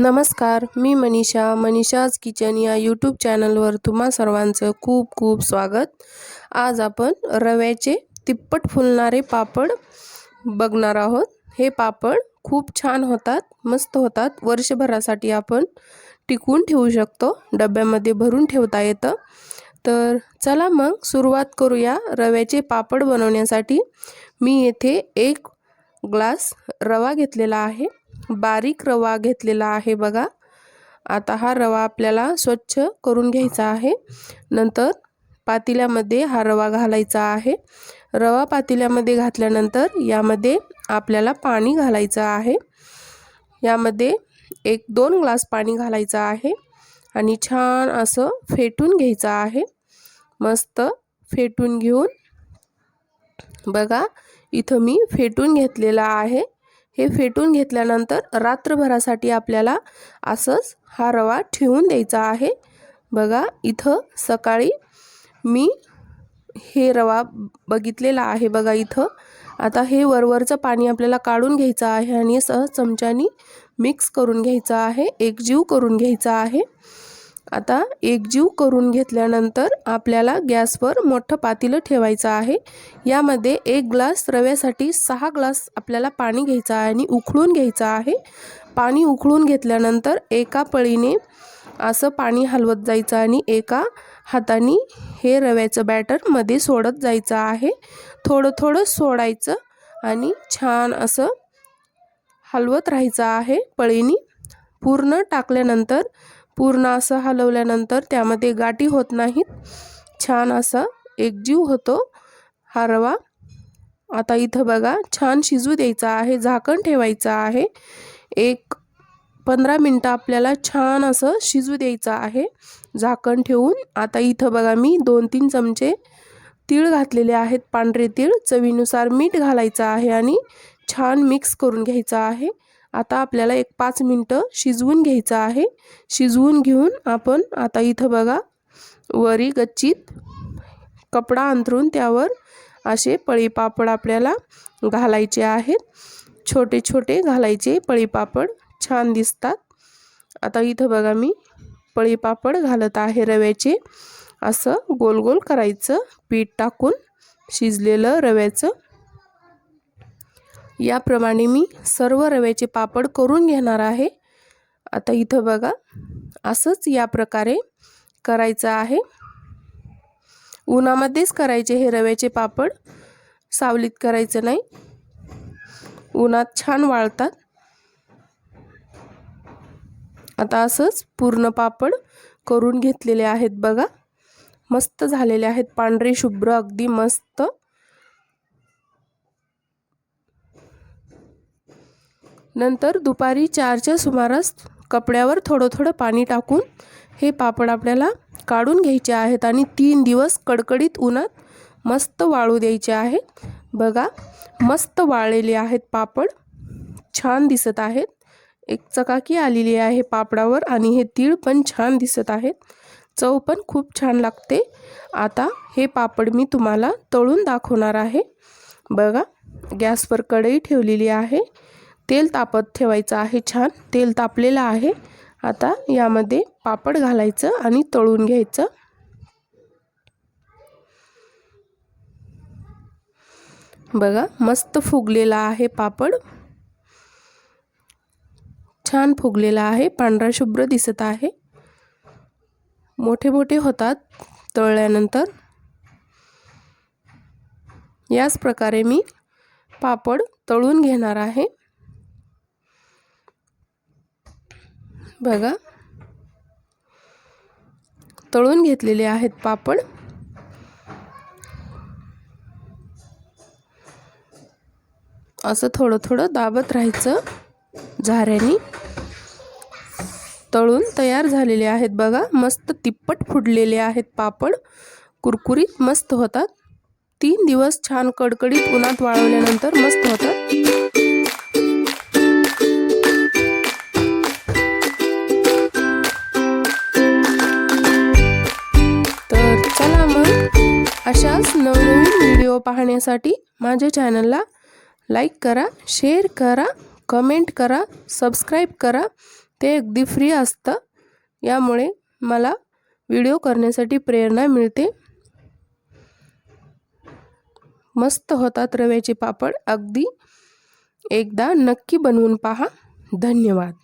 नमस्कार मी मनीषा. मनीषाज किचन या यूट्यूब चॅनलवर तुम्हा सर्वांचं खूप खूप स्वागत. आज आपण रव्याचे तिप्पट फुलणारे पापड बघणार आहोत. हे पापड खूप छान होतात मस्त होतात. वर्षभरासाठी आपण टिकून ठेवू शकतो डब्यामध्ये भरून ठेवता येतं. तर चला मग सुरुवात करूया रव्याचे पापड बनवण्यासाठी. मी येथे एक ग्लास रवा घेतलेला आहे. बारीक रवा घेतलेला आहे बघा. आता हा रवा आपल्याला स्वच्छ करून घ्यायचा आहे. नंतर पातेल्यामध्ये हा रवा घालायचा आहे. रवा पातेल्यामध्ये घातल्यानंतर यामध्ये आपल्याला पाणी घालायचं आहे. यामध्ये एक दोन ग्लास पाणी घालायचं आहे आणि छान असं फेटून घ्यायचं आहे. मस्त फेटून घेऊन बघा इथं मी फेटून घेतलेला आहे. हे फेटून घेतल्यानंतर रात्रभरासाठी आपल्याला असंच हा रवा ठेवून द्यायचा आहे. बघा इथं सकाळी मी हे रवा बघितलेला आहे बघा इथं. आता हे वरवरचं पाणी आपल्याला काढून घ्यायचं आहे आणि सहज चमच्यानी मिक्स करून घ्यायचं आहे एकजीव करून घ्यायचा आहे. आता एकजीव करून घेतल्यानंतर आपल्याला गॅसवर मोठं पातेलं ठेवायचं आहे. यामध्ये एक ग्लास रव्यासाठी सहा ग्लास आपल्याला पाणी घ्यायचं आहे आणि उकळून घ्यायचं आहे. पाणी उकळून घेतल्यानंतर एका पळीने असं पाणी हलवत जायचं आणि एका हाताने हे रव्याचं बॅटरमध्ये सोडत जायचं आहे. थोडं थोडं सोडायचं आणि छान असं हलवत राहायचं आहे पळीने. पूर्ण टाकल्यानंतर पूर्ण असं हलवल्यानंतर त्यामध्ये गाठी होत नाहीत. छान असा एकजीव होतो हा रवा. आता इथं बघा छान शिजू द्यायचा आहे झाकण ठेवायचं आहे. एक पंधरा मिनटं आपल्याला छान असं शिजू द्यायचं आहे झाकण ठेवून. आता इथं बघा मी दोन तीन चमचे तीळ घातलेले आहेत पांढरे तीळ. चवीनुसार मीठ घालायचं आहे आणि छान मिक्स करून घ्यायचं आहे. आता आपल्याला एक पाच मिनटं शिजवून घ्यायचं आहे. शिजवून घेऊन आपण आता इथं बघा वरी गच्चीत कपडा अंतरून त्यावर असे पळीपापड आपल्याला घालायचे आहेत. छोटे छोटे घालायचे पळीपापड छान दिसतात. आता इथं बघा मी पळीपापड घालत आहे रव्याचे. असं गोल गोल करायचं पीठ टाकून शिजलेलं रव्याचं. याप्रमाणे मी सर्व रव्याचे पापड करून घेणार आहे. आता इथं बघा असंच या प्रकारे करायचं आहे. उन्हामध्येच करायचे हे रव्याचे पापड. सावलीत करायचं नाही. उन्हात छान वाळतात. आता असंच पूर्ण पापड करून घेतलेले आहेत बघा. मस्त झालेले आहेत. पांढरे शुभ्र अगदी मस्त. नंतर दुपारी चारच्या सुमारास कपड्यावर थोडं थोडं पाणी टाकून हे पापड आपल्याला काढून घ्यायचे आहेत आणि तीन दिवस कडकडीत उन्हात मस्त वाळू द्यायचे आहे बघा मस्त वाळलेले आहेत पापड. छान दिसत आहेत. एक चकाकी आलेली आहे पापडावर आणि हे तीळ पण छान दिसत आहेत. चव पण खूप छान लागते. आता हे पापड मी तुम्हाला तळून दाखवणार आहे. बघा गॅसवर कढई ठेवलेली आहे. तेल तापत ठेवायचं आहे छान. तेल तापलेलं आहे. आता यामध्ये पापड घालायचं आणि तळून घ्यायचं. बघा मस्त फुगलेला आहे पापड. छान फुगलेला आहे. पांढरा शुभ्र दिसत आहे. मोठे मोठे होतात तळल्यानंतर. याच प्रकारे मी पापड तळून घेणार आहे. बघा. तळून घेतलेले आहेत पापड. असं थोडं थोडं दाबत राहायचं झाऱ्याने. तळून तयार झालेले आहेत बघा. मस्त तिप्पट फुडलेले आहेत पापड. कुरकुरीत मस्त होतात. तीन दिवस छान कडकडीत उन्हात वाळवल्यानंतर मस्त होतात. अशाच नवनवीन व्हिडिओ पाहण्यासाठी माझ्या चॅनलला लाईक करा शेअर करा कमेंट करा सबस्क्राईब करा. ते अगदी फ्री असतं. यामुळे मला व्हिडिओ करण्यासाठी प्रेरणा मिळते. मस्त होतात रव्याचे पापड. अगदी एकदा नक्की बनवून पहा. धन्यवाद.